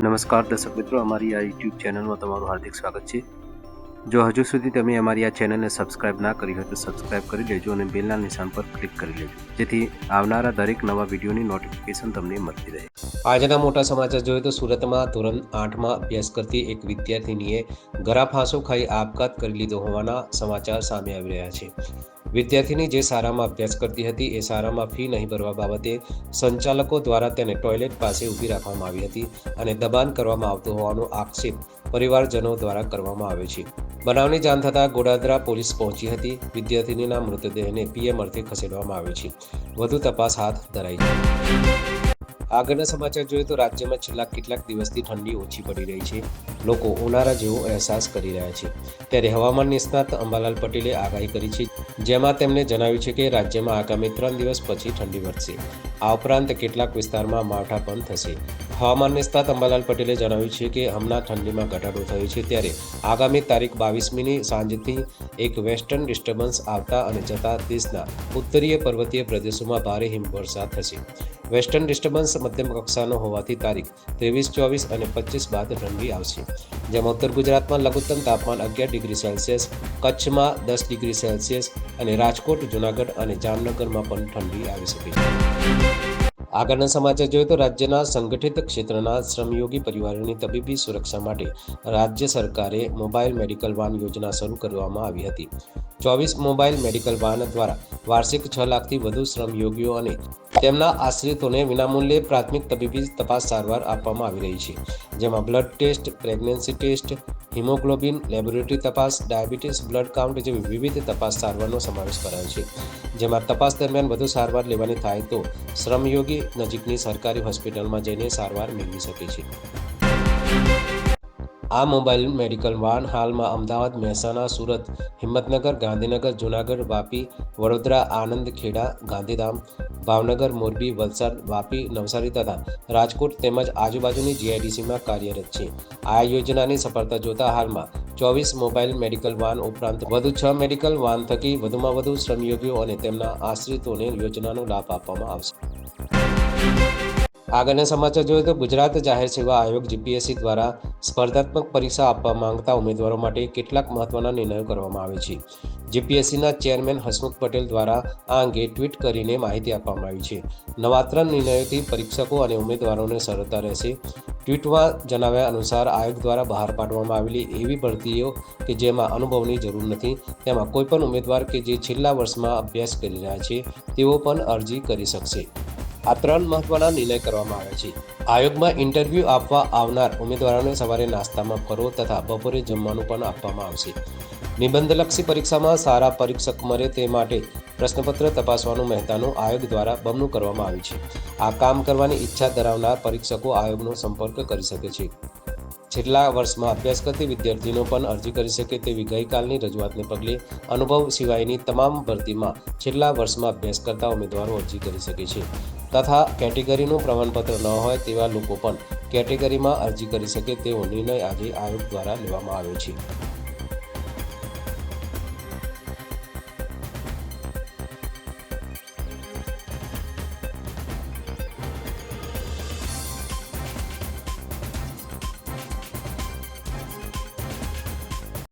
નમસ્કાર દર્શક મિત્રો, અમારી આ યુટ્યુબ ચેનલમાં તમારું હાર્દિક સ્વાગત છે. જો હજુ સુધી તમે અમારી આ ચેનલને સબસ્ક્રાઇબ ના કરી હોય તો સબસ્ક્રાઇબ કરી લેજો અને બેલના નિશાન પર ક્લિક કરી લેજો. જેથી આવનારા દરેક નવા વિડીયોની નોટિફિકેશન તમને મળતી રહે. આજના મોટા સમાચાર જોઈએ તો સુરતમાં ધોરણ આઠમાં અભ્યાસ કરતી એક વિદ્યાર્થીનીએ ગળાફાંસો ખાઈ આપઘાત કરી લીધો હોવાના સમાચાર સામે આવી રહ્યા છે. વિદ્યાર્થીની જે શાળામાં અભ્યાસ કરતી હતી, એ શાળામાં ફી નહીં ભરવા બાબતે સંચાલકો દ્વારા તેને ટોયલેટ પાસે ઊભી રાખવામાં આવી હતી અને દબાણ કરવામાં આવતું હોવાનો આક્ષેપ પરિવારજનો દ્વારા કરવામાં આવ્યો છે. બનાવની જાણ થતાં ગોડાદરા પોલીસ પહોંચી હતી. વિદ્યાર્થીનીના મૃતદેહને પીએમ અર્થે ખસેડવામાં આવ્યો છે. વધુ તપાસ હાથ ધરાઈ છે. આગળના સમાચાર જોઈએ તો રાજ્યમાં છેલ્લા કેટલાક દિવસથી ઠંડી ઓછી પડી રહી છે. લોકો ઉનાળા જેવો અહેસાસ કરી રહ્યા છે. ત્યારે હવામાન નિષ્ણાત અંબાલાલ પટેલે આગાહી કરી છે, જેમાં તેમણે જણાવ્યું છે કે રાજ્યમાં આગામી ત્રણ દિવસ પછી ઠંડી વધશે. આ ઉપરાંત કેટલાક વિસ્તારમાં માવઠા પણ થશે. હવામાન નિષ્ણાત અંબાલાલ પટેલે જણાવ્યું છે કે હમણાં ઠંડીમાં ઘટાડો થયો છે, ત્યારે આગામી તારીખ બાવીસમીની સાંજથી એક વેસ્ટર્ન ડિસ્ટર્બન્સ આવતા અને જતા દેશના ઉત્તરીય પર્વતીય પ્રદેશોમાં ભારે હિમવર્ષા થશે. વેસ્ટર્ન ડિસ્ટર્બન્સ મધ્યમ કક્ષાનો હોવાથી તારીખ ત્રેવીસ, ચોવીસ અને પચીસ બાદ ઠંડી આવશે. જેમાં ઉત્તર ગુજરાતમાં લઘુત્તમ તાપમાન અગિયાર ડિગ્રી સેલ્સિયસ, કચ્છમાં દસ ડિગ્રી સેલ્સિયસ અને રાજકોટ, જૂનાગઢ અને જામનગરમાં પણ ઠંડી આવી શકે છે. આગળના સમાચાર જોઈએ તો રાજ્યના સંગઠિત ક્ષેત્રના શ્રમયોગી પરિવારોની તબીબી સુરક્ષા માટે રાજ્ય સરકારે મોબાઈલ મેડિકલ વાન યોજના શરૂ કરવામાં આવી હતી. ચોવીસ મોબાઈલ મેડિકલ વાન દ્વારા વાર્ષિક છ લાખથી વધુ શ્રમયોગીઓ અને તેમના આશ્રિતોને વિનામૂલ્યે પ્રાથમિક તબીબી તપાસ સારવાર આપવામાં આવી રહી છે. જેમાં blood test pregnancy test haemoglobin laboratory તપાસ ડાયાબિટીસ બ્લડ કાઉન્ટ જેવી વિવિધ તપાસ સારવારનો સમાવેશ કરાયો છે. જેમાં તપાસ દરમિયાન વધુ સારવાર લેવાની થાય તો શ્રમયોગી નજીકની સરકારી હોસ્પિટલમાં જઈને સારવાર મેળવી શકે છે. આ મોબાઈલ મેડિકલ વાન હાલમાં અમદાવાદ, મહેસાણા, સુરત, હિંમતનગર, ગાંધીનગર, જૂનાગઢ, વાપી, વડોદરા, આણંદ, ખેડા, ગાંધીધામ ભાવનગર, મોરબી, વલસાડ, વાપી, નવસારી તથા રાજકોટ તેમજ આજુબાજુની જીઆઈડીસીમાં કાર્યરત છે. આ યોજનાની સફળતા જોતા હાલમાં ચોવીસ મોબાઈલ મેડિકલ વાન ઉપરાંત વધુ છ મેડિકલ વાન થકી વધુમાં વધુ શ્રમયોગીઓ અને તેમના આશ્રિતોને યોજનાનો લાભ આપવામાં આવશે. આગળના સમાચાર જોઈએ તો ગુજરાત જાહેર સેવા આયોગ જીપીએસસી દ્વારા સ્પર્ધાત્મક પરીક્ષા આપવા માંગતા ઉમેદવારો માટે કેટલાક મહત્વના નિર્ણયો કરવામાં આવે છે. જીપીએસસીના ચેરમેન હસમુખ પટેલ દ્વારા આ અંગે ટ્વીટ કરીને માહિતી આપવામાં આવી છે. નવા ત્રણ નિર્ણયોથી પરીક્ષકો અને ઉમેદવારોને સરળતા રહેશે. ટ્વીટમાં જણાવ્યા અનુસાર આયોગ દ્વારા બહાર પાડવામાં આવેલી એવી ભરતીઓ કે જેમાં અનુભવની જરૂર નથી, તેમાં કોઈપણ ઉમેદવાર કે જે છેલ્લા વર્ષમાં અભ્યાસ કરી રહ્યા છે, તેઓ પણ અરજી કરી શકશે. આ ત્રણ મહત્વના નિર્ણય કરવામાં આવે છે. આયોગમાં ઇન્ટરવ્યૂ આપવા આવનાર ઉમેદવારોને સવારે નાસ્તામાં ફરો તથા બપોરે જમવાનું પણ આપવામાં આવશે. નિબંધલક્ષી પરીક્ષામાં સારા પરીક્ષક મળે તે માટે પ્રશ્નપત્ર તપાસવાનું મહેતાનું આયોગ દ્વારા બમણું કરવામાં આવ્યું છે. આ કામ કરવાની ઈચ્છા ધરાવનાર પરીક્ષકો આયોગનો સંપર્ક કરી શકે છે. છેલ્લા વર્ષમાં અભ્યાસ કરતી વિદ્યાર્થીઓ પણ અરજી કરી શકે તેવી ગઈકાલની રજૂઆતને પગલે અનુભવ સિવાયની તમામ ભરતીમાં છેલ્લા વર્ષમાં અભ્યાસ કરતા ઉમેદવારો અરજી કરી શકે છે. તથા કેટેગરીનું પ્રમાણપત્ર ન હોય તેવા લોકો પણ કેટેગરીમાં અરજી કરી શકે તેવો નિર્ણય આજે આયોગ દ્વારા લેવામાં આવ્યો છે.